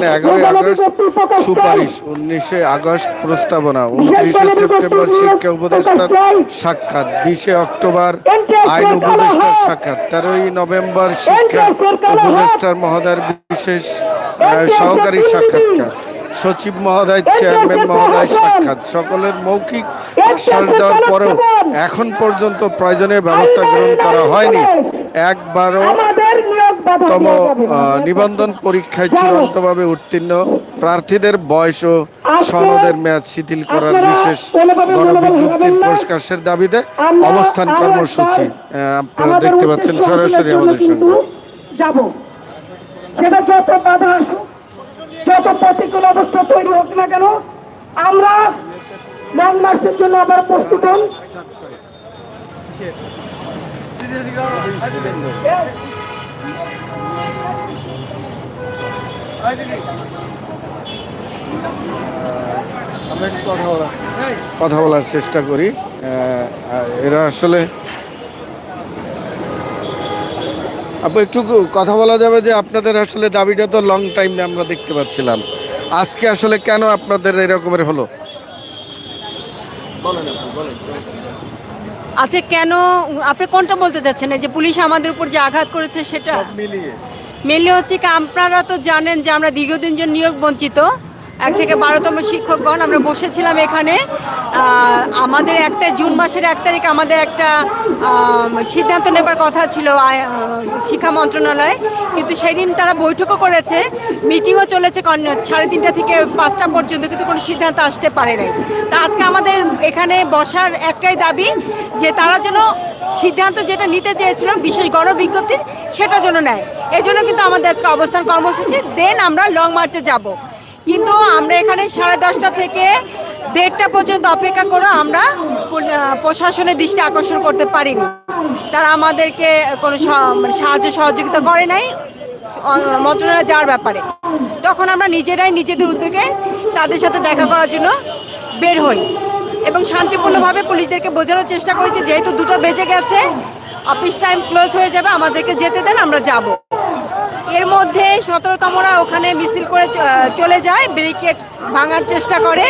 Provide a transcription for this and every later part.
পাচ্ছেন এগারোই আগস্ট সুপারিশ উনিশে আগস্ট প্রস্তাবনা উনত্রিশে সেপ্টেম্বর শিক্ষা উপদেষ্টার সাক্ষাৎ বিশে অক্টোবর আইন উপদেষ্টার সাক্ষাৎ তেরোই নভেম্বর শিক্ষা উপদেষ্টার মহোদয়ের বিশেষ সহকারী সাক্ষাৎকার সচিব মহোদয় চেয়ারম্যান মহোদয় সাক্ষাৎ সকলের মৌখিক আশ্বাস দেওয়ার পরেও এখন পর্যন্ত প্রয়োজনীয় ব্যবস্থা গ্রহণ করা হয়নি। একবারও তম নিবন্ধন পরীক্ষায় চূড়ান্তভাবে উত্তীর্ণ প্রার্থীদের বয়স ও সনদের মেয়াদ শিথিল করার বিশেষ গণবিজ্ঞপ্তির প্রকাশের দাবিতে অবস্থান কর্মসূচি আপনারা দেখতে পাচ্ছেন সরাসরি আমাদের সঙ্গে। যাব। সেটা যত বাধা আসুক যত প্রতিকূল অবস্থা তৈরি হোক না কেন আমরা লং মার্চের জন্য আবার প্রস্তুত হন। কথা বলা কথা বলার চেষ্টা করি। এরা আসলে একটু কথা বলা যাবে যে আপনাদের আসলে দাবিটা তো লং টাইম আমরা দেখতে পাচ্ছিলাম। আজকে আসলে কেন আপনাদের এরকমের হলো? আচ্ছা কেন আপনি কোনটা বলতে চাচ্ছেন? এই যে পুলিশ আমাদের উপর যে আঘাত করেছে সেটা? মিলিয়ে। মেনলি হচ্ছে কি আপনারা তো জানেন যে আমরা দীর্ঘদিন যে নিয়োগ বঞ্চিত এক থেকে বারোতম শিক্ষকগণ, আমরা বসেছিলাম এখানে। আমাদের একটা জুন মাসের এক তারিখ আমাদের একটা সিদ্ধান্ত নেবার কথা ছিল শিক্ষা মন্ত্রণালয়ে। কিন্তু সেদিন তারা বৈঠকও করেছে, মিটিংও চলেছে সাড়ে তিনটা থেকে পাঁচটা পর্যন্ত, কিন্তু কোনো সিদ্ধান্ত আসতে পারে নাই। তা আজকে আমাদের এখানে বসার একটাই দাবি যে তারা যেন সিদ্ধান্ত যেটা নিতে চেয়েছিল, বিশেষ গণবিজ্ঞপ্তির সেটা যেন নেয়। এই জন্য কিন্তু আমাদের আজকে অবস্থান কর্মসূচি, দেন আমরা লং মার্চে যাব। কিন্তু আমরা এখানে সাড়ে দশটা থেকে দেড়টা পর্যন্ত অপেক্ষা করে আমরা প্রশাসনের দৃষ্টি আকর্ষণ করতে পারিনি। তারা আমাদেরকে কোনো মানে সাহায্য সহযোগিতা করে নাই মন্ত্রণালয়ে যাওয়ার ব্যাপারে। তখন আমরা নিজেরাই নিজেদের উদ্যোগে তাদের সাথে দেখা করার জন্য বের হই এবং শান্তিপূর্ণভাবে পুলিশদেরকে বোঝানোর চেষ্টা করেছি যেহেতু দুটো বেজে গেছে, অফিস টাইম ক্লোজ হয়ে যাবে, আমাদেরকে যেতে দেন, আমরা যাব। এর মধ্যে সতেরোতমরা ওখানে মিছিল করে চলে যায় ব্যারিকেড ভাঙার চেষ্টা করে।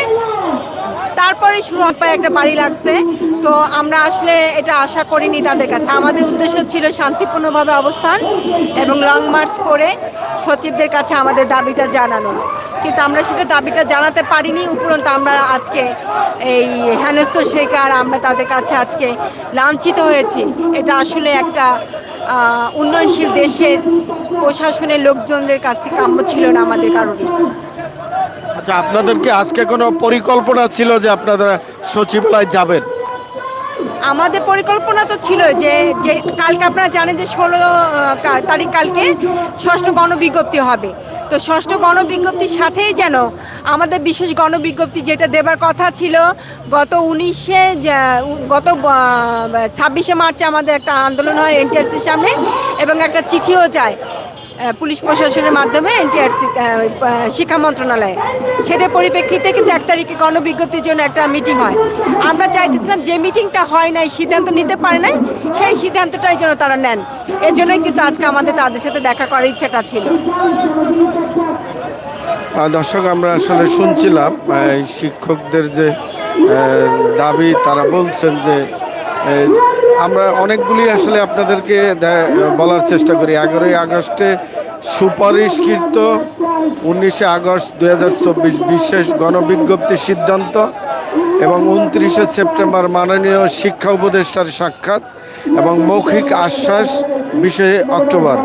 তারপরে শুরু হয় একটা বাড়ি লাগছে। তো আমরা আসলে এটা আশা করিনি তাদের কাছে। আমাদের উদ্দেশ্য ছিল শান্তিপূর্ণভাবে অবস্থান এবং লং মার্চ করে সচিবদের কাছে আমাদের দাবিটা জানানো। কিন্তু আমরা সেটা দাবিটা জানাতে পারিনি, উপরন্ত আমরা আজকে এই হেনস্থ শিকার আমরা তাদের কাছে আজকে লাঞ্ছিত হয়েছি। এটা আসলে একটা উন্নয়নশীল দেশের প্রশাসনের লোকজনের কাছ থেকে কাম্য ছিল না আমাদের কারণে আচ্ছা আপনাদেরকে আজকে কোনো পরিকল্পনা ছিল যে আপনারা সচিবালয় যাবেন? আমাদের পরিকল্পনা তো ছিল যে যে কালকে আপনারা জানেন যে ষোলো তারিখ কালকে ষষ্ঠ গণবিজ্ঞপ্তি হবে। তো ষষ্ঠ গণবিজ্ঞপ্তির সাথেই যেন আমাদের বিশেষ গণবিজ্ঞপ্তি যেটা দেবার কথা ছিল, গত উনিশে গত ছাব্বিশে মার্চে আমাদের একটা আন্দোলন হয় এনটিআরসির সামনে এবং একটা চিঠিও যায়। পুলিশ প্রশাসনের মাধ্যমে এনটিআরসি শিক্ষা মন্ত্রণালয়ে। সেটার পরিপ্রেক্ষিতে কিন্তু এক তারিখে গণবিজ্ঞপ্তির জন্য একটা মিটিং হয়। আমরা চাইতেছিলাম যে মিটিংটা হয় নাই, সিদ্ধান্ত নিতে পারে নাই, সেই সিদ্ধান্তটাই যেন তারা নেন। এর জন্যই কিন্তু আজকে আমাদের তাদের সাথে দেখা করার ইচ্ছাটা ছিল। দর্শক, আমরা আসলে শুনছিলাম শিক্ষকদের যে দাবি, তারা বলছেন যে আমরা অনেকগুলি আসলে আপনাদেরকে বলার চেষ্টা করি। এগারোই আগস্টে সুপারিশকৃত, উনিশে আগস্ট দুই বিশেষ গণবিজ্ঞপ্তির সিদ্ধান্ত এবং উনত্রিশে সেপ্টেম্বর মাননীয় শিক্ষা উপদেষ্টার সাক্ষাৎ এবং মৌখিক আশ্বাস বিশে অক্টোবর।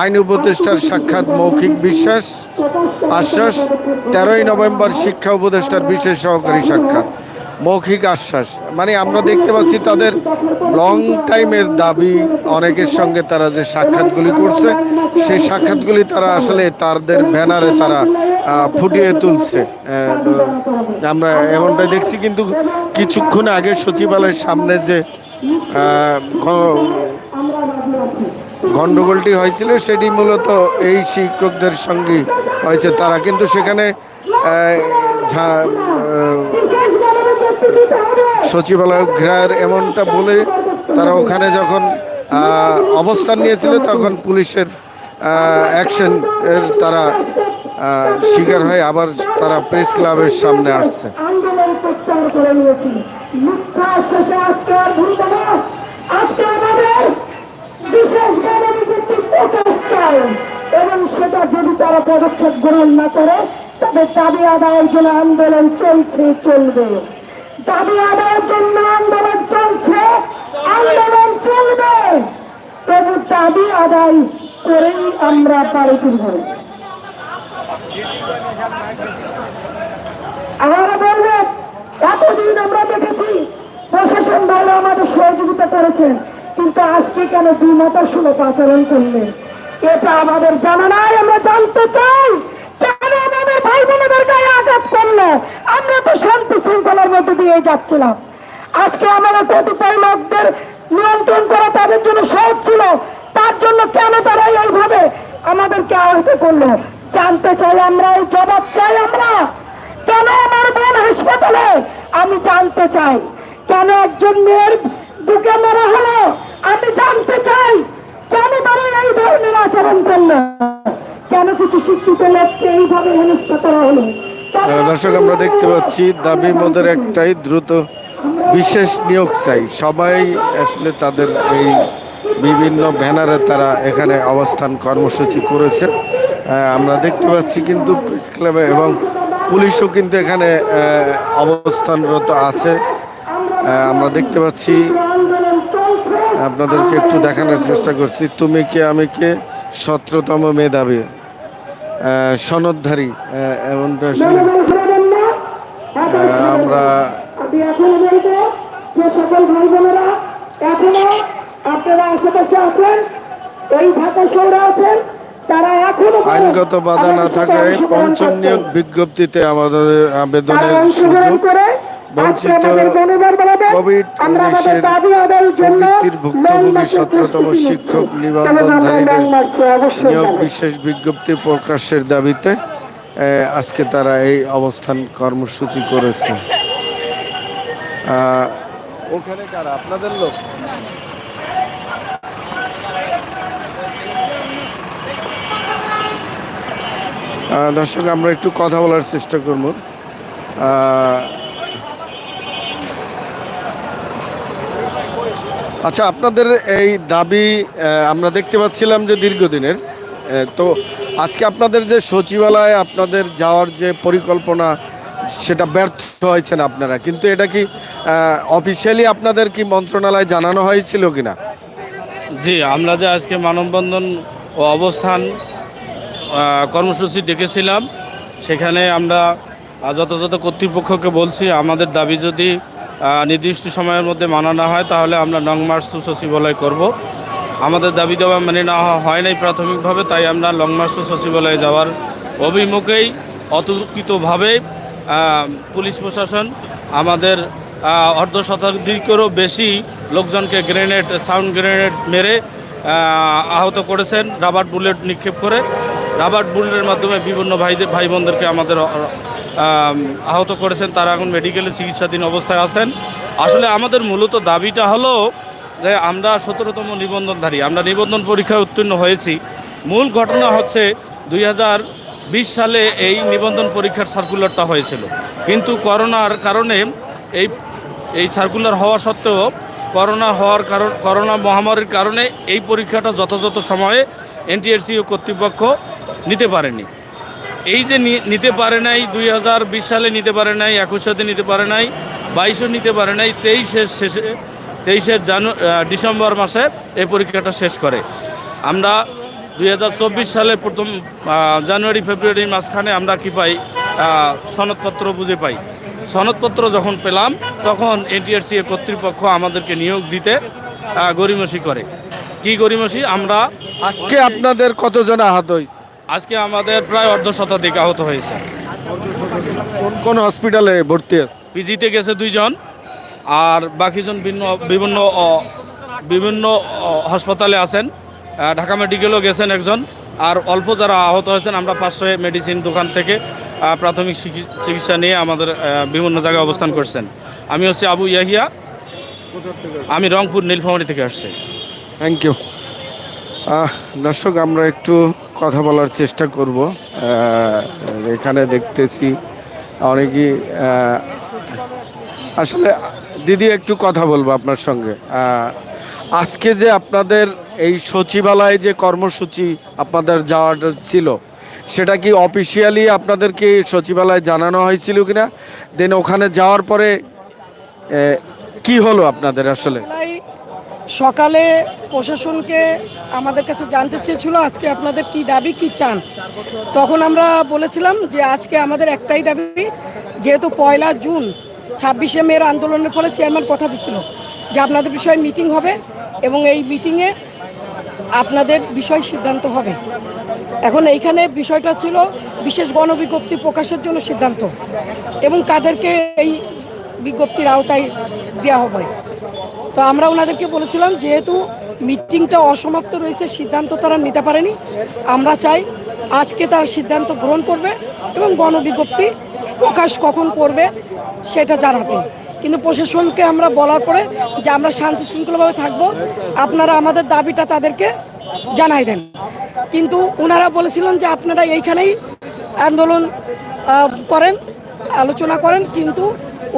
আইন উপদেষ্টার সাক্ষাৎ, মৌখিক বিশ্বাস, আশ্বাস, তেরোই নভেম্বর শিক্ষা উপদেষ্টার বিশেষ সহকারী সাক্ষাৎ। মৌখিক আশ্বাস। মানে আমরা দেখতে পাচ্ছি তাদের লং টাইমের দাবি অনেকের সঙ্গে তারা যে সাক্ষাৎগুলি করছে, সেই সাক্ষাৎগুলি তারা আসলে তাদের ব্যানারে তারা ফুটিয়ে তুলছে। আমরা এমনটাই দেখছি কিন্তু কিছুক্ষণ আগে সচিবালয়ের সামনে যে গণ্ডগোলটি হয়েছিল, সেটি মূলত এই শিক্ষকদের সঙ্গে হয়েছে। তারা কিন্তু সেখানে সচিবালয় ঘেরার এমনটা বলে তারা ওখানে যখন অবস্থান নিয়েছিল তখন পুলিশের অ্যাকশন এর তারা শিকার হয় আবার তারা প্রেস ক্লাবের সামনে আসছে। এবং সেটা যদি তারা পদক্ষেপ গ্রহণ না করে, তবে দাবি আদায়ের জন্য আন্দোলন চলছে, চলবে। দাবি আদায়ের জন্য আন্দোলন চলছে। আন্দোলন চলবে। তবু দাবি আদায় করেই আমরা পারি তুলব আমরা বলব, এতদিন আমরা দেখেছি প্রশাসন ভালো আমাদের সহযোগিতা করেছেন কিন্তু আজকে কেন দুই মাতার সুলভ আচরণ করলেন এটা আমাদের জানা নাই, আমরা জানতে চাই। ভাই গায়ে আঘাত করল। আমরা তো শান্তি শৃঙ্খলার মধ্যে দিয়ে যাচ্ছিলাম। আজকে আমাদের কতিপয় লোকদের নিয়ন্ত্রণ করা তাদের জন্য সহজ ছিল। তার জন্য কেন তারা এইভাবে আমাদেরকে আহত করল? জানতে চাই আমরা, এই জবাব চাই আমরা। কেন আমার বোন হাসপাতালে? আমি জানতে চাই। কেন একজন মেয়ের বুকে মারা হলো? আমি জানতে চাই। কেন তারা এই ধরনের আচরণ করল? কেন কিছু শিক্ষিত লোককে এইভাবে হেনস্থা করা হলো? দর্শক আমরা দেখতে পাচ্ছি দাবি মোদের একটাই দ্রুত বিশেষ নিয়োগ চাই। সবাই আসলে তাদের এই বিভিন্ন ব্যানারে তারা এখানে অবস্থান কর্মসূচি করেছে। আমরা দেখতে পাচ্ছি কিন্তু প্রেস ক্লাবে এবং পুলিশও কিন্তু এখানে অবস্থানরত আছে। আমরা দেখতে পাচ্ছি আপনাদেরকে একটু দেখানোর চেষ্টা করছি। তুমি কে আমি কে? সতেরোতম মেধাবী। সনদধারী এমন এমনটা আমরা যে সকল ভাই বোনেরা এখনও আপনারা আশেপাশে আছেন এই ঢাকা শহরে আছেন আইনগত বাধা না থাকায় পঞ্চম নিয়োগ বিজ্ঞপ্তিতে আমাদের আবেদনের সুযোগ বঞ্চিত কোভিড উনিশের প্রবৃত্তির ভুক্তভোগী সতেরোতম শিক্ষক নিবন্ধনধারীদের নিয়োগ বিশেষ বিজ্ঞপ্তি প্রকাশের দাবিতে আজকে তারা এই অবস্থান কর্মসূচি করেছে। আহ, ওখানে কারা? আপনাদের লোক? দর্শক আমরা একটু কথা বলার চেষ্টা করব। আচ্ছা আপনাদের এই দাবি আমরা দেখতে পাচ্ছিলাম যে দীর্ঘদিনের তো আজকে আপনাদের যে সচিবালয়ে, আপনাদের যাওয়ার যে পরিকল্পনা, সেটা ব্যর্থ হয়েছেন আপনারা। কিন্তু এটা কি অফিসিয়ালি আপনাদের কি মন্ত্রণালয় জানানো হয়েছিল কিনা? জি, আমরা যে আজকে মানববন্ধন ও অবস্থান কর্মসূচি ডেকেছিলাম, সেখানে আমরা যথাযথ কর্তৃপক্ষকে বলছি, আমাদের দাবি যদি নির্দিষ্ট সময়ের মধ্যে মানা না হয়, তাহলে আমরা নং মার্চ টু সচিবালয় করব। আমাদের দাবি দাবা মেনে নেওয়া হয় নাই প্রাথমিকভাবে, তাই আমরা লং মার্চ টু সচিবালয়ে যাওয়ার অভিমুখেই অতর্কিতভাবে পুলিশ প্রশাসন আমাদের অর্ধ শতাধিকেরও বেশি লোকজনকে গ্রেনেড, সাউন্ড গ্রেনেড মেরে আহত করেছেন। রাবার বুলেট নিক্ষেপ করে, রাবার বুলেটের মাধ্যমে বিভিন্ন ভাইদের ভাই বোনদেরকে আমাদের আহত করেছেন, তারা এখন মেডিকেলে চিকিৎসাধীন অবস্থায় আছেন। আসলে আমাদের মূলত দাবিটা হলো যে আমরা সতেরোতম নিবন্ধনধারী, আমরা নিবন্ধন পরীক্ষায় উত্তীর্ণ হয়েছি। মূল ঘটনা হচ্ছে দুই সালে এই নিবন্ধন পরীক্ষার সার্কুলারটা হয়েছিল। কিন্তু করোনার কারণে এই এই সার্কুলার হওয়া সত্ত্বেও করোনা হওয়ার কারণ, করোনা মহামারীর কারণে এই পরীক্ষাটা যথাযথ সময়ে এনটিএসসি ও কর্তৃপক্ষ নিতে পারেনি। এই যে নিতে পারে নাই, দুই হাজার বিশ সালে নিতে পারে নাই, একুশ সালে নিতে পারে নাই বাইশও নিতে পারে নাই তেইশের শেষে তেইশের জানু ডিসেম্বর মাসে এই পরীক্ষাটা শেষ করে। আমরা দুই হাজার চব্বিশ সালে প্রথম জানুয়ারি, ফেব্রুয়ারি মাঝখানে আমরা কি পাই? সনদপত্র বুঝে পাই। সনদপত্র যখন পেলাম, তখন এনটিআরসি এর কর্তৃপক্ষ আমাদেরকে নিয়োগ দিতে গরিমসি করে। কি গরিমসি আমরা আজকে আপনাদের কতজন আহত হয়েছে? আজকে আমাদের প্রায় অর্ধ শতাধিক আহত হয়েছে। কোন কোন হসপিটালে ভর্তি আছে? পিজিতে গেছে দুইজন আর বাকিজন ভিন্ন বিভিন্ন বিভিন্ন হাসপাতালে আছেন। ঢাকা মেডিকেলও গেছেন একজন আর অল্প যারা আহত হয়েছেন আমরা পাঁচশো মেডিসিন দোকান থেকে প্রাথমিক চিকিৎসা নিয়ে আমাদের বিভিন্ন জায়গায় অবস্থান করছেন। আমি হচ্ছে আবু ইয়াহিয়া আমি রংপুর নীলফামারী থেকে আসছি। থ্যাংক ইউ দর্শক আমরা একটু কথা বলার চেষ্টা করব। এখানে দেখতেছি অনেকেই আসলে দিদি একটু কথা বলব আপনার সঙ্গে। আজকে যে আপনাদের এই সচিবালয়ে যে কর্মসূচি আপনাদের যাওয়াটা ছিল, সেটা কি অফিসিয়ালি আপনাদেরকে সচিবালয়ে জানানো হয়েছিল কিনা? দেন ওখানে যাওয়ার পরে কি হলো আপনাদের আসলে? সকালে প্রশাসনকে আমাদের কাছে জানতে চেয়েছিল আজকে আপনাদের কি দাবি, কি চান। তখন আমরা বলেছিলাম যে আজকে আমাদের একটাই দাবি, যেহেতু পয়লা জুন ছাব্বিশে মেয়ের আন্দোলনের ফলে চেয়ারম্যান কথা দিছিল যে আপনাদের বিষয়ে মিটিং হবে এবং এই মিটিংয়ে আপনাদের বিষয় সিদ্ধান্ত হবে। এখন এইখানে বিষয়টা ছিল বিশেষ গণবিজ্ঞপ্তি প্রকাশের জন্য সিদ্ধান্ত এবং কাদেরকে এই বিজ্ঞপ্তির আওতায় দেওয়া হবে। তো আমরা ওনাদেরকে বলেছিলাম, যেহেতু মিটিংটা অসমাপ্ত রয়েছে, সিদ্ধান্ত তারা নিতে পারেনি। আমরা চাই আজকে তারা সিদ্ধান্ত গ্রহণ করবে এবং গণবিজ্ঞপ্তি প্রকাশ কখন করবে সেটা জানাতে। কিন্তু প্রশাসনকে আমরা বলার পরে যে আমরা শান্তি শৃঙ্খলাভাবে থাকব, আপনারা আমাদের দাবিটা তাদেরকে জানাই দেন। কিন্তু ওনারা বলেছিলেন যে আপনারা এইখানেই আন্দোলন করেন, আলোচনা করেন, কিন্তু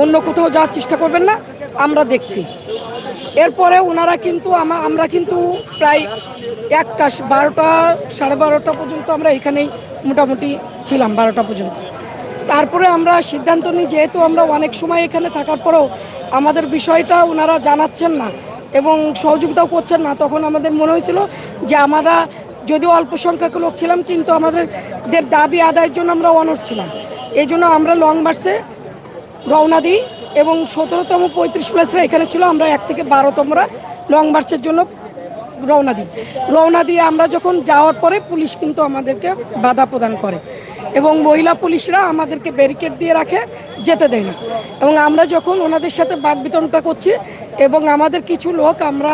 অন্য কোথাও যাওয়ার চেষ্টা করবেন না, আমরা দেখছি। এরপরে ওনারা কিন্তু আমরা কিন্তু প্রায় একটা বারোটা, সাড়ে বারোটা পর্যন্ত আমরা এখানেই মোটামুটি ছিলাম, বারোটা পর্যন্ত। তারপরে আমরা সিদ্ধান্ত নিই, যেহেতু আমরা অনেক সময় এখানে থাকার পরেও আমাদের বিষয়টা ওনারা জানাচ্ছেন না এবং সহযোগিতাও করছেন না, তখন আমাদের মনে হয়েছিল যে আমরা যদিও অল্প সংখ্যক লোক ছিলাম, কিন্তু আমাদের দাবি আদায়ের জন্য আমরা অনর ছিলাম। এই জন্য আমরা লং মার্চে রওনা দিই। এবং সতেরোতম পঁয়ত্রিশ প্লেসরা এখানে ছিল, আমরা এক থেকে বারোতমরা লং মার্চের জন্য রওনা দিই। রওনা দিয়ে আমরা যখন যাওয়ার পরে পুলিশ কিন্তু আমাদেরকে বাধা প্রদান করে এবং মহিলা পুলিশরা আমাদেরকে ব্যারিকেড দিয়ে রাখে, যেতে দেয় না। এবং আমরা যখন ওনাদের সাথে বাদ বিতরণটা করছি এবং আমাদের কিছু লোক আমরা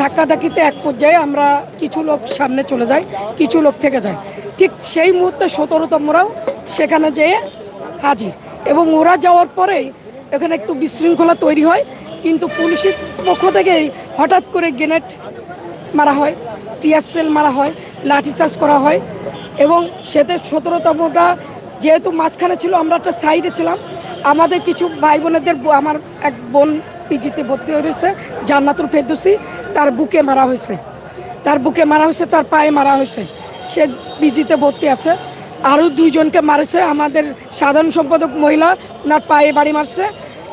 ধাক্কাধাক্কিতে এক পর্যায়ে আমরা কিছু লোক সামনে চলে যাই, কিছু লোক থেকে যায়। ঠিক সেই মুহূর্তে সতেরোতমরাও সেখানে যেয়ে হাজির এবং ওরা যাওয়ার পরেই এখানে একটু বিশৃঙ্খলা তৈরি হয়, কিন্তু পুলিশের পক্ষ থেকেই হঠাৎ করে গ্রেনেড মারা হয়, টিয়ার সেল মারা হয়, লাঠিচার্জ করা হয় এবং সেতে সতেরোতমটা যেহেতু মাঝখানে ছিল, আমরা একটা সাইডে ছিলাম। আমাদের কিছু ভাই বোনেদের আমার এক বোন পিজিতে ভর্তি হয়েছে জান্নাতুল ফেরদৌসি, তার বুকে মারা হয়েছে। তার বুকে মারা হয়েছে, তার পায়ে মারা হয়েছে। সে পিজিতে ভর্তি আছে। আরও দুইজনকে মারেছে। আমাদের সাধারণ সম্পাদক মহিলা, ওনার পায়ে বাড়ি মারছে।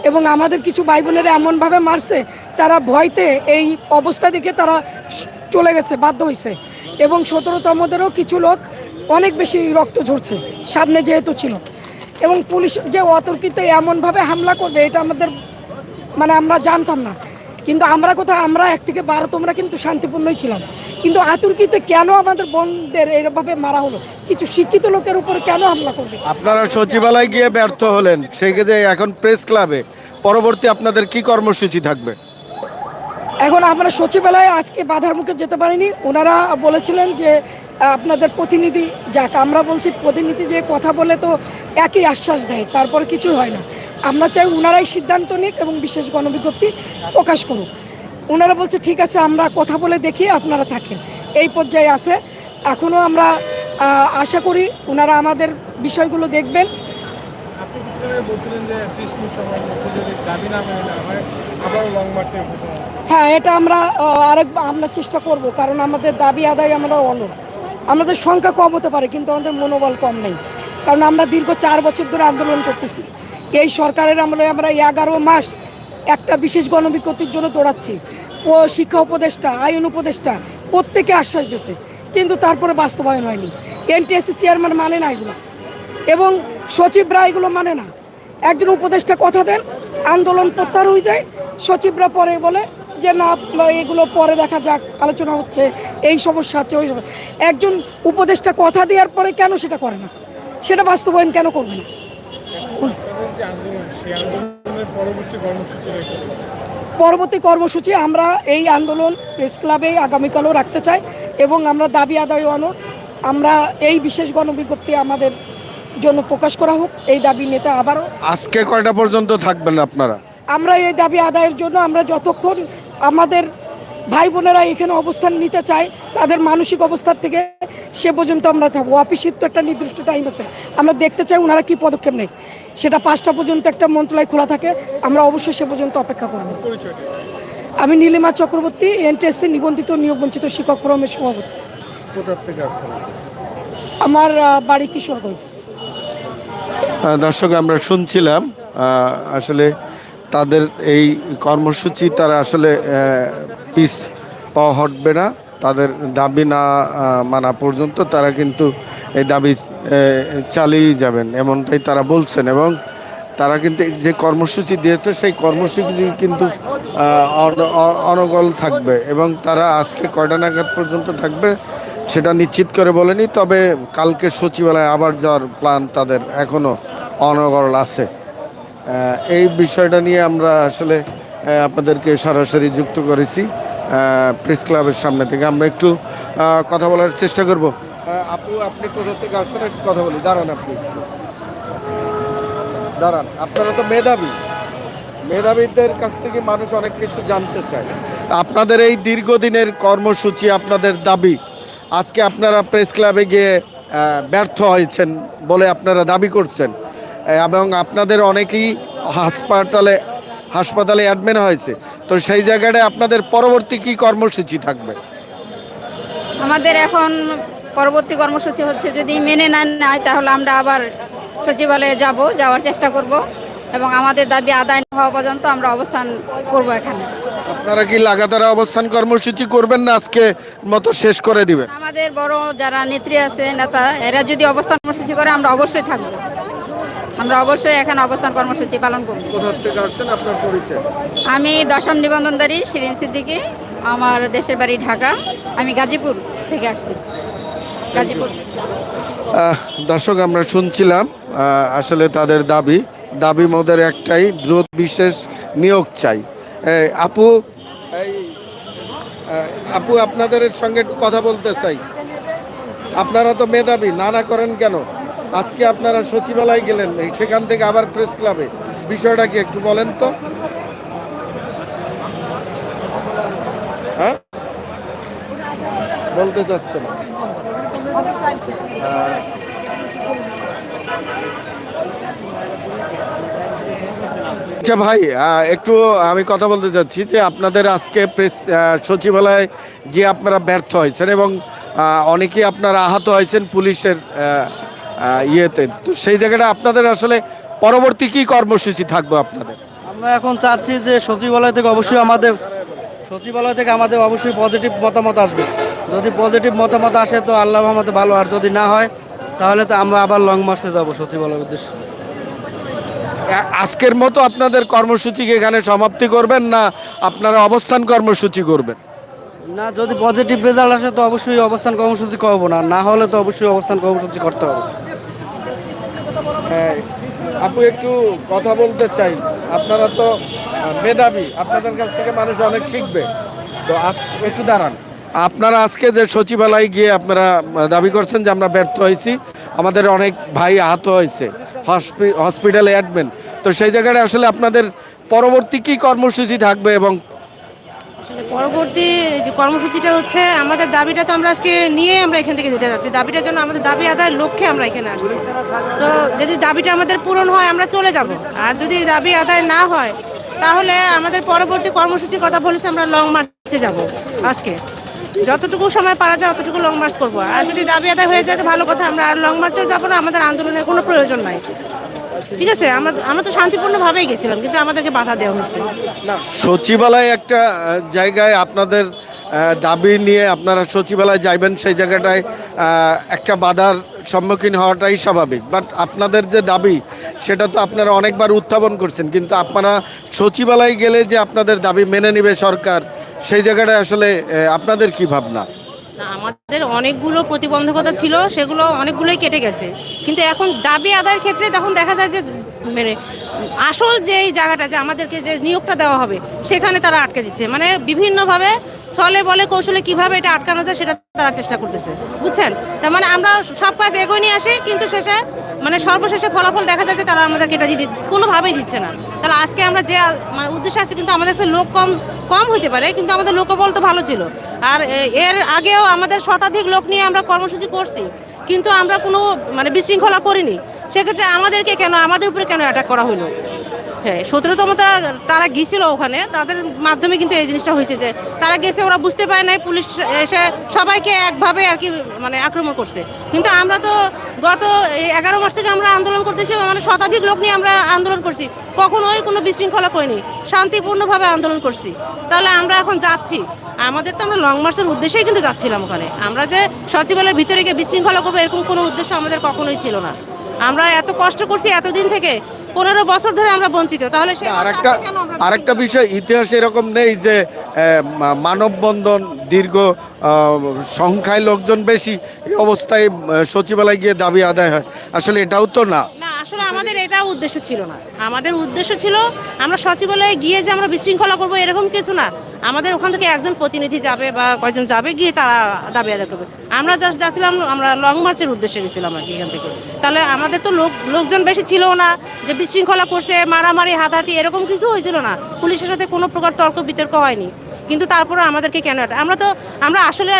এবং আমাদের কিছু ভাই বোনেরা এমনভাবে মারছে, তারা ভয়তে এই অবস্থা দেখে তারা চলে গেছে, বাধ্য হয়েছে এবং সতেরোতমদেরও কিছু লোক অনেক বেশি রক্ত ঝরছে, সামনে যেহেতু ছিল। এবং পুলিশ যে অতর্কিত এমনভাবে হামলা করবে, এটা আমাদের মানে আমরা জানতাম না। কিন্তু আমরা কোথাও আমরা এক থেকে বারো তোমরা কিন্তু শান্তিপূর্ণই ছিলাম। কিন্তু আতুর্কিতে কেন আমাদের বোনদের এরভাবে মারা হলো? কিছু শিক্ষিত লোকের উপর কেন হামলা করবে? আপনারা সচিবালয় গিয়ে ব্যর্থ হলেন সেই ক্ষেত্রে এখন প্রেস ক্লাবে পরবর্তী আপনাদের কি কর্মসূচি থাকবে? এখন আমরা সচিবালয়ে আজকে বাধার মুখে যেতে পারিনি। ওনারা বলেছিলেন যে আপনাদের প্রতিনিধি যাক আমরা বলছি প্রতিনিধি যে কথা বলে তো একই আশ্বাস দেয় তারপর কিছু হয় না। আমরা চাই ওনারাই সিদ্ধান্ত নিক এবং বিশেষ গণবিজ্ঞপ্তি প্রকাশ করুক। ওনারা বলছে ঠিক আছে আমরা কথা বলে দেখি আপনারা থাকেন। এই পর্যায়ে আছে। এখনও আমরা আশা করি ওনারা আমাদের বিষয়গুলো দেখবেন। হয় এটা আমরা আরেক আমরা চেষ্টা করব কারণ আমাদের দাবি আদায় আমরা অনর আমাদের সংখ্যা কম হতে পারে কিন্তু আমাদের মনোবল কম নেই। কারণ আমরা দীর্ঘ চার বছর ধরে আন্দোলন করতেছি। এই সরকারের আমরা আমরা এগারো মাস একটা বিশেষ গণবিজ্ঞপ্তির জন্য দৌড়াচ্ছি। ও শিক্ষা উপদেষ্টা, আইন উপদেষ্টা প্রত্যেকে আশ্বাস দিয়েছে। কিন্তু তারপরে বাস্তবায়ন হয়নি। এনটিএসসি চেয়ারম্যান মানে না এগুলো। এবং সচিবরা এগুলো মানে না। একজন উপদেষ্টা কথা দেন, আন্দোলন প্রত্যাহার হয়ে যায়। সচিবরা পরে বলে যে, না, এগুলো পরে দেখা যাক, আলোচনা হচ্ছে, এই সমস্যা আছে, ওই একজন উপদেষ্টা কথা দেওয়ার পরে কেন সেটা করে না? সেটা বাস্তবায়ন কেন করবে না আপনাদের যে আন্দোলন সেই আন্দোলনের পরবর্তী কর্মসূচি আমরা এই আন্দোলন প্রেস ক্লাবে আগামীকালও রাখতে চাই এবং আমরা দাবি আদায় অনর আমরা এই বিশেষ গণবিজ্ঞপ্তি আমাদের জন্য প্রকাশ করা হোক এই দাবি নেতা আবারও। আজকে কয়টা পর্যন্ত থাকবেন আপনারা? আমরা এই দাবি আদায়ের জন্য আমরা যতক্ষণ আমাদের ভাই বোনেরা এখানে অবস্থান নিতে চায় তাদের মানসিক অবস্থার থেকে সে পর্যন্ত আমরা থাকব। অফিসের তো একটা নির্দিষ্ট টাইম আছে। আমরা দেখতে চাই ওনারা কি পদক্ষেপ নেয়। সেটা পাঁচটা পর্যন্ত একটা মন্ত্রণালয় খোলা থাকে আমরা অবশ্যই সে পর্যন্ত অপেক্ষা করব। আমি নীলিমা চক্রবর্তী এনটিএসসি নিবন্ধিত নিয়োগ বঞ্চিত শিক্ষক ফোরামের সভাপতি। আমার বাড়ি কিশোরগঞ্জ। দর্শক আমরা শুনছিলাম আসলে তাদের এই কর্মসূচি তারা আসলে পিস পাওয়া হটবে না। তাদের দাবি না মানা পর্যন্ত তারা কিন্তু এই দাবি চালিয়ে যাবেন, এমনটাই তারা বলছেন এবং তারা কিন্তু যে কর্মসূচি দিয়েছে, সেই কর্মসূচি কিন্তু অনগল থাকবে এবং তারা আজকে কয়টা নাগাদ পর্যন্ত থাকবে সেটা নিশ্চিত করে বলেনি, তবে কালকে সচিবালয়ে আবার যাওয়ার প্ল্যান তাদের এখনও অনগল আছে। এই বিষয়টা নিয়ে আমরা আসলে আপনাদেরকে সরাসরি যুক্ত করেছি। প্রেস ক্লাবের সামনে থেকে আমরা একটু কথা বলার চেষ্টা করব। আপু, আপনি কোথা থেকে আসছেন? একটু কথা বলি। দাঁড়ান আপনি। দাঁড়ান। আপনারা তো মেধাবী। মেধাবীদের কাছ থেকে মানুষ অনেক কিছু জানতে চায়। আপনাদের এই দীর্ঘদিনের কর্মসূচি আপনাদের দাবি। আজকে আপনারা প্রেস ক্লাবে গিয়ে ব্যর্থ হয়েছেন বলে আপনারা দাবি করছেন। এবং আপনাদের অনেকেই হাসপাতালে হাসপাতালে অ্যাডমিট হয়েছে। তো সেই জায়গাটায় আপনাদের পরবর্তী কি কর্মসূচি থাকবে? আমাদের এখন পরবর্তী কর্মসূচি হচ্ছে যদি মেনে না নেয় তাহলে আমরা আবার সচিবালয়ে যাব যাওয়ার চেষ্টা করব এবং আমাদের দাবি আদায় না হওয়া পর্যন্ত আমরা অবস্থান করব এখানে। আপনারা কি লাগাতার অবস্থান কর্মসূচি করবেন না আজকে মতো শেষ করে দিবেন? আমাদের বড় যারা নেত্রী আছে নেতা এরা যদি অবস্থান কর্মসূচি করে আমরা অবশ্যই থাকব। আমরা অবশ্যই এখানে অবস্থান কর্মসূচি পালন করব। কোথা থেকে আসছেন? আপনার পরিচয়। আমি দশম নিবন্ধনদারী শিরিন সিদ্দিকি আমার দেশের বাড়ি ঢাকা। আমি গাজীপুর থেকে আসছি। গাজীপুর। দর্শক আমরা শুনছিলাম আসলে তাদের দাবি। দাবি মোদের একটাই দ্রুত বিশেষ নিয়োগ চাই। আপু আপু আপনাদের সঙ্গে একটু কথা বলতে চাই। আপনারা তো মেধাবী না না করেন কেন? আজকে আপনারা সচিবালয় গেলেন সেখান থেকে আবার প্রেস ক্লাবে বিষয়টা কি একটু বলেন তো। হ্যাঁ? বলতে চাচ্ছেন। আচ্ছা ভাই একটু আমি কথা বলতে চাচ্ছি যে আপনাদের আজকে প্রেস সচিবালয়ে গিয়ে আপনারা ব্যর্থ হয়েছেন এবং অনেকেই আপনারা আহত হয়েছেন পুলিশের ইয়েতে। তো সেই জায়গাটা আপনাদের আসলে পরবর্তী কি কর্মসূচি থাকবে আপনাদের? আমরা এখন চাচ্ছি যে সচিবালয় থেকে অবশ্যই আমাদের সচিবালয় থেকে আমাদের অবশ্যই পজিটিভ মতামত আসবে। যদি পজিটিভ মতামত আসে তো আল্লাহ আমাদের ভালো। আর যদি না হয় তাহলে তো আমরা আবার লং মার্চে যাব সচিবালয়ের উদ্দেশ্যে। আজকের মতো আপনাদের কর্মসূচিকে এখানে সমাপ্তি করবেন না আপনারা অবস্থান কর্মসূচি করবেন? না যদি পজিটিভ রেজাল্ট আসে তো অবশ্যই অবস্থান কর্মসূচি করব না না হলে তো অবশ্যই অবস্থান কর্মসূচি করতে হবে। হ্যাঁ, আপু একটু কথা বলতে চাই। আপনারা তো মেধাবী আপনাদের কাছ থেকে মানুষ অনেক শিখবে। তো একটু দাঁড়ান। আপনারা আজকে যে সচিবালয়ে গিয়ে আপনারা দাবি করছেন যে আমরা ব্যর্থ হয়েছি আমাদের অনেক ভাই আহত হয়েছে হসপি- হসপিটালে অ্যাডমিন তো সেই জায়গায় আসলে আপনাদের পরবর্তী কি কর্মসূচি থাকবে এবং পরবর্তী যে কর্মসূচিটা হচ্ছে, আমাদের দাবিটা তো আমরা আজকে নিয়ে আমরা এখান থেকে যেতে যাচ্ছি। দাবিটার জন্য আমাদের দাবি আদায়ের লক্ষ্যে আমরা এখানে আসছি। তো যদি দাবিটা আমাদের পূরণ হয়, আমরা চলে যাব। আর যদি দাবি আদায় না হয়, তাহলে আমাদের পরবর্তী কর্মসূচির কথা বলেছে, আমরা লং মার্চে যাব আজকে। যতটুকু সময় পারা যায়, অতটুকু লং মার্চ করব। আর যদি দাবি আদায় হয়ে যায়, তো ভালো কথা, আমরা আর লং মার্চেও যাব না, আমাদের আন্দোলনের কোনো প্রয়োজন নাই। ঠিক আছে, আমরা আমরা তো শান্তিপূর্ণভাবেই গেছিলাম, কিন্তু আমাদেরকে বাধা দেওয়া হচ্ছে সচিবালয় একটা জায়গায় আপনাদের দাবি নিয়ে আপনারা সচিবালয় যাইবেন, সেই জায়গাটায় একটা বাধার সম্মুখীন হওয়াটাই স্বাভাবিক। বাট আপনাদের যে দাবি, সেটা তো আপনারা অনেকবার উত্থাপন করছেন, কিন্তু আপনারা সচিবালয় গেলে যে আপনাদের দাবি মেনে নেবে সরকার, সেই জায়গাটায় আসলে আপনাদের কি ভাবনা? আমাদের অনেকগুলো প্রতিবন্ধকতা ছিল, সেগুলো অনেকগুলোই কেটে গেছে। কিন্তু এখন দাবি আদায়ের ক্ষেত্রে তখন দেখা যায় যে মানে আসল যে এই জায়গাটা যে আমাদেরকে যে নিয়োগটা দেওয়া হবে, সেখানে তারা আটকে দিচ্ছে। মানে বিভিন্নভাবে ছলে বলে কৌশলে কীভাবে এটা আটকানো যায়, সেটা তারা চেষ্টা করতেছে। বুঝছেন? তার মানে আমরা সব কাজ এগোয় নিয়ে আসি, কিন্তু শেষে মানে সর্বশেষে ফলাফল দেখা যাচ্ছে তারা আমাদেরকে এটা দিতে, কোনোভাবেই দিচ্ছে না। তাহলে আজকে আমরা যে মানে উদ্দেশ্যে আসছি কিন্তু আমাদের লোক কম কম হতে পারে, কিন্তু আমাদের লোকবল তো ভালো ছিল। আর এর আগেও আমাদের শতাধিক লোক নিয়ে আমরা কর্মসূচি করছি, কিন্তু আমরা কোনো মানে বিশৃঙ্খলা করিনি। সেক্ষেত্রে আমাদেরকে কেন, আমাদের উপরে কেন অ্যাটাক করা হলো? হ্যাঁ সতেরোতম তারা গিয়েছিল ওখানে, তাদের মাধ্যমে কিন্তু এই জিনিসটা হয়েছে যে, তারা গেছে, ওরা বুঝতে পারে নাই, পুলিশ এসে সবাইকে একভাবে আর কি মানে আক্রমণ করছে। কিন্তু আমরা তো গত এগারো মাস থেকে আমরা আন্দোলন করতেছি মানে শতাধিক লোক নিয়ে আমরা আন্দোলন করছি। কখনোই কোনো বিশৃঙ্খলা করিনি শান্তিপূর্ণভাবে আন্দোলন করছি। তাহলে আমরা এখন যাচ্ছি। আমাদের তো আমরা লং মার্চের উদ্দেশ্যেই কিন্তু যাচ্ছিলাম ওখানে। আমরা যে সচিবালয়ের ভিতরে গিয়ে বিশৃঙ্খলা করব, এরকম কোনো উদ্দেশ্য আমাদের কখনোই ছিল না। আমরা এত কষ্ট করছি এতদিন থেকে পনেরো বছর ধরে আমরা বঞ্চিত। তাহলে আরেকটা আরেকটা বিষয় ইতিহাস এরকম নেই যে মানববন্ধন দীর্ঘ সংখ্যায় লোকজন বেশি এই অবস্থায় সচিবালয় গিয়ে দাবি আদায় হয়। আসলে এটাও তো না। আসলে আমাদের এটা উদ্দেশ্য ছিল না। আমাদের উদ্দেশ্য ছিল আমরা সচিবালয়ে গিয়ে যে আমরা বিশৃঙ্খলা করব এরকম কিছু না। আমাদের ওখান থেকে একজন প্রতিনিধি যাবে বা কয়েকজন যাবে গিয়ে তারা দাবি আদায় করবে। আমরা জাস্ট যাচ্ছিলাম, আমরা লং মার্চের উদ্দেশ্যে গেছিলাম আর কি এখান থেকে। তাহলে আমাদের তো লোক লোকজন বেশি ছিল না, যে বিশৃঙ্খলা করছে, মারামারি, হাতাহাতি এরকম কিছু হয়েছিল না। পুলিশের সাথে কোনো প্রকার তর্ক বিতর্ক হয়নি। কিন্তু তারপরে আমাদেরকে কেন আমরা তো আমরা আসলে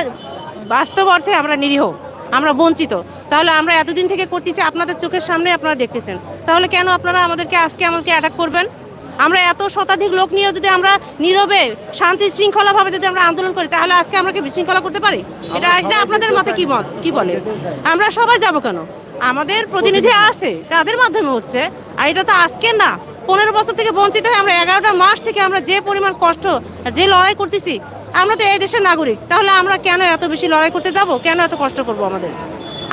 বাস্তব অর্থে আমরা নিরীহ। আমরা বঞ্চিত। তাহলে আমরা এতদিন থেকে করতেছি আপনাদের চোখের সামনে আপনারা দেখতেছেন। তাহলে কেন আপনারা আমাদেরকে আজকে আমাকে অ্যাটাক করবেন? আমরা এত শতাধিক লোক নিয়ে যদি আমরা নীরবে শান্তি শৃঙ্খলাভাবে যদি আমরা আন্দোলন করি তাহলে আজকে আমরা কি বিশৃঙ্খলা করতে পারি? এটা এটা আপনাদের মতে কি মত? কি বলে? আমরা সবাই যাব কেন? আমাদের প্রতিনিধি। আছে তাদের মাধ্যমে হচ্ছে। আর এটা তো আজকে না পনেরো বছর থেকে বঞ্চিত হয়ে আমরা এগারোটা মাস থেকে আমরা যে পরিমাণ কষ্ট যে লড়াই করতেছি আমরা তো এই দেশের নাগরিক, তাহলে আমরা কেন এত বেশি লড়াই করতে যাব? কেন এত কষ্ট করব আমাদের?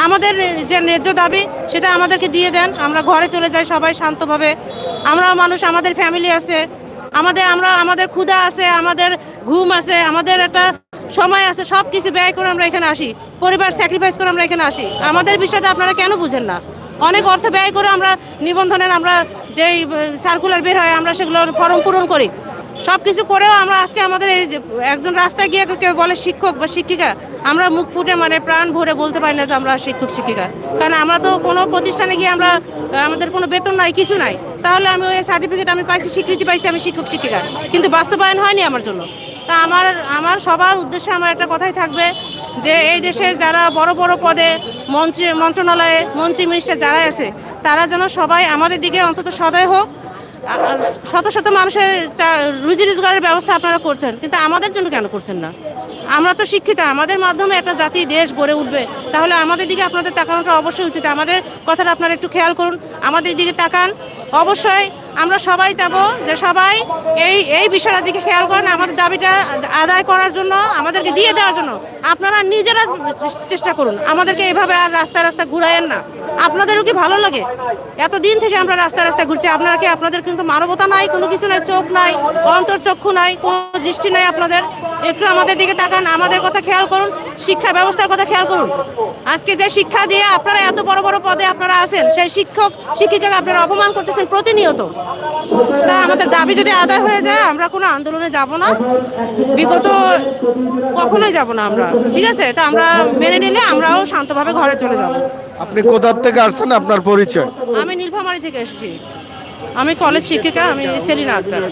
আমাদের যে ন্যায্য দাবি, সেটা আমাদেরকে দিয়ে দেন। আমরা ঘরে চলে যাই সবাই শান্তভাবে। আমরা মানুষ, আমাদের ফ্যামিলি আছে। আমাদের, আমরা, আমাদের ক্ষুধা আছে, আমাদের ঘুম আছে, আমাদের একটা সময় আছে সব কিছু ব্যয় করে আমরা এখানে আসি। পরিবার স্যাক্রিফাইস করে আমরা এখানে আসি। আমাদের বিষয়টা আপনারা কেন বুঝেন না? অনেক অর্থ ব্যয় করে আমরা নিবন্ধনের আমরা যেই সার্কুলার বের হয়, আমরা সেগুলো ফর্ম পূরণ করি। সব কিছু করেও আমরা আজকে আমাদের এই একজন রাস্তায় গিয়ে কেউ বলে শিক্ষক বা শিক্ষিকা, আমরা মুখ ফুটে মানে প্রাণ ভরে বলতে পারি না যে আমরা শিক্ষক, শিক্ষিকা। কারণ আমরা তো কোনো প্রতিষ্ঠানে গিয়ে আমরা, আমাদের কোনো বেতন নাই, কিছু নাই। তাহলে আমি ওই সার্টিফিকেট আমি পাইছি, স্বীকৃতি পাইছি আমি শিক্ষক, শিক্ষিকা। কিন্তু বাস্তবায়ন হয়নি আমার জন্য। তা আমার আমার সবার উদ্দেশ্যে আমার একটা কথাই থাকবে যে এই দেশের যারা বড় বড় পদে মন্ত্রী, মন্ত্রণালয়ে মন্ত্রী মিনিস্টার যারা আছে, তারা যেন সবাই আমাদের দিকে অন্তত সদয় হোক। শত শত মানুষের রুজি রোজগারের ব্যবস্থা আপনারা করছেন, কিন্তু আমাদের জন্য কেন করছেন না? আমরা তো শিক্ষিত, আমাদের মাধ্যমে একটা জাতি, দেশ গড়ে উঠবে। তাহলে আমাদের দিকে আপনাদের তাকানোটা অবশ্যই উচিত। আমাদের কথাটা আপনারা একটু খেয়াল করুন, আমাদের দিকে তাকান। অবশ্যই আমরা সবাই যাব যে সবাই এই এই বিষয়টার দিকে খেয়াল করেন, আমাদের দাবিটা আদায় করার জন্য, আমাদেরকে দিয়ে দেওয়ার জন্য। আপনারা নিজেরা চেষ্টা করুন। আমাদেরকে এভাবে আর রাস্তা রাস্তা ঘুরাইয়েন না। আপনাদেরও কি ভালো লাগে? এত দিন থেকে আমরা রাস্তায় রাস্তায় ঘুরছি। আপনারা কি আপনাদের কিন্তু মানবতা নাই, কোনো কিছু নাই, চোখ নাই, অন্তর চক্ষু নাই, কোনো দৃষ্টি নাই আপনাদের? একটু আমাদের দিকে তাকান, আমাদের কথা খেয়াল করুন, শিক্ষা ব্যবস্থার কথা খেয়াল করুন। আজকে যে শিক্ষা দিয়ে আপনারা এত বড় বড় পদে আপনারা আছেন, সেই শিক্ষক, শিক্ষিকাকে আপনারা অপমান করতেছেন প্রতিনিয়ত। তা আমাদের দাবি যদি আদায় হয়ে যায়, আমরা কোনো আন্দোলনে যাব না। বিগত কখনোই যাব না আমরা। ঠিক আছে? তা আমরা মেনে নিলে আমরাও শান্তভাবে ঘরে চলে যাব। আপনি কোথার থেকে আসছেন? আপনার পরিচয়। আমি নীলফামারী থেকে এসেছি। আমি কলেজ শিক্ষিকা আমি সেলিনা আক্তার।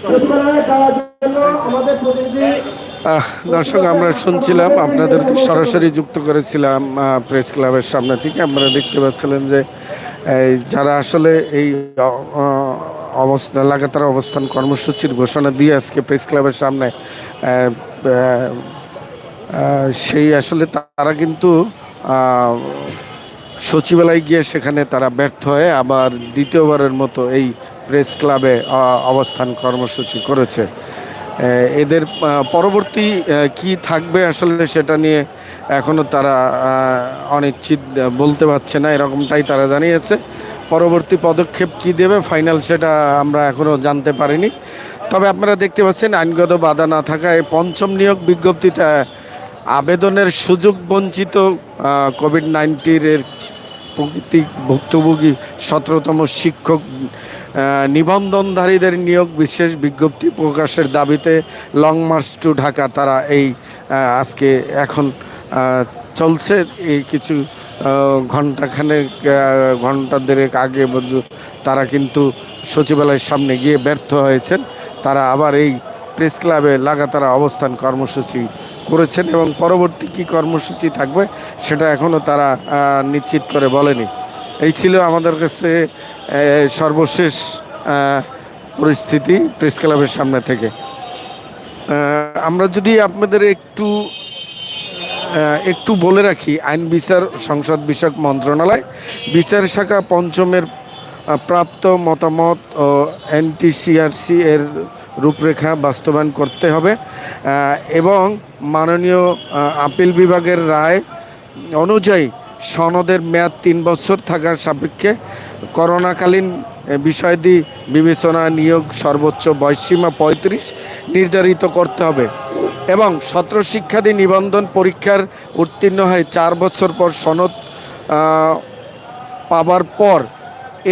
দর্শক আমরা শুনছিলাম আপনাদেরকে সরাসরি যুক্ত করেছিলাম প্রেস ক্লাবের সামনে থেকে। আপনারা দেখতে পাচ্ছিলেন যে যারা আসলে এই অবস্থা লাগাতার অবস্থান কর্মসূচির ঘোষণা দিয়ে আজকে প্রেস ক্লাবের সামনে সেই আসলে তারা কিন্তু সচিবালয়ে গিয়ে সেখানে তারা ব্যর্থ হয়ে আবার দ্বিতীয়বারের মতো এই প্রেস ক্লাবে অবস্থান কর্মসূচি করেছে। এদের পরবর্তী কি থাকবে আসলে সেটা নিয়ে এখনও তারা অনিশ্চিত বলতে পারছে না, এরকমটাই তারা জানিয়েছে। পরবর্তী পদক্ষেপ কি দেবে, ফাইনাল সেটা আমরা এখনও জানতে পারিনি। তবে আপনারা দেখতে পাচ্ছেন, আইনগত বাধা না থাকায় পঞ্চম নিয়োগ বিজ্ঞপ্তিতে আবেদনের সুযোগ বঞ্চিত কোভিড নাইন্টিনের প্রকৃতি ভুক্তভোগী সতেরোতম শিক্ষক নিবন্ধনধারীদের নিয়োগ বিশেষ বিজ্ঞপ্তি প্রকাশের দাবিতে লং মার্চ টু ঢাকা তারা এই আজকে এখন চলছে। এই কিছু আহ, ঘণ্টা দেড়েক আগে তারা কিন্তু সচিবালয়ের সামনে গিয়ে ব্যর্থ হয়েছেন। তারা আবার এই প্রেস ক্লাবে লাগাতার অবস্থান কর্মসূচি করেছেন এবং পরবর্তী কি কর্মসূচি থাকবে সেটা এখনও তারা নিশ্চিত করে বলেনি। এই ছিল আমাদের কাছে সর্বশেষ পরিস্থিতি প্রেস ক্লাবের সামনে থেকে। আমরা যদি আপনাদের একটু একটু বলে রাখি, আইন বিচার সংসদ বিষয়ক মন্ত্রণালয়, বিচার শাখা পঞ্চমের প্রাপ্ত মতামত ও এনটিসিআরসি এর রূপরেখা বাস্তবায়ন করতে হবে এবং মাননীয় আপিল বিভাগের রায় অনুযায়ী সনদের মেয়াদ তিন বছর থাকার সাপেক্ষে করোনাকালীন এ, বিষয়াদি বিবেচনা নিয়োগ সর্বোচ্চ বয়সীমা পঁয়ত্রিশ নির্ধারিত করতে হবে এবং সত্র শিক্ষাদি নিবন্ধন পরীক্ষার উত্তীর্ণ হয় চার বছর পর সনদ পাবার পর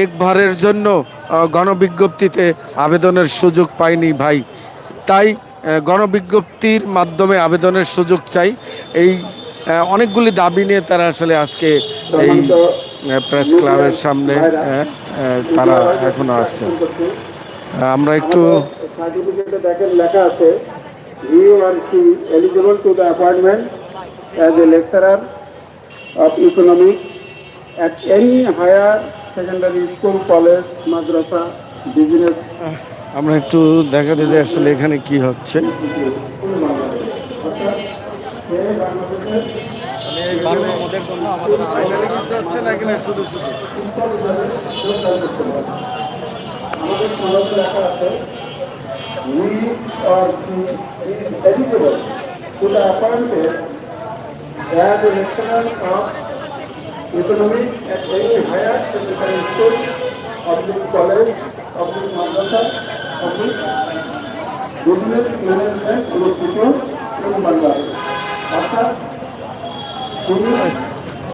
একবারের জন্য গণবিজ্ঞপ্তিতে আবেদনের সুযোগ পায়নি ভাই। তাই গণবিজ্ঞপ্তির মাধ্যমে আবেদনের সুযোগ চাই। এই অনেকগুলি দাবি নিয়ে তারা আসলে আজকে এই প্রেস ক্লাবের সামনে তারা এখনও আছে। আমরা একটু সার্টিফিকেটে as a lecturer of economic at any higher secondary school college Madrasa business আমরা একটু দেখাতে যে আসলে এখানে কি হচ্ছে আমাদের সনদ লেখা আছে he or she is eligible to the appointed as a lecturer economic at any higher secondary school, public college, public madrasa, public business management institute in Bangladesh. অর্থাৎ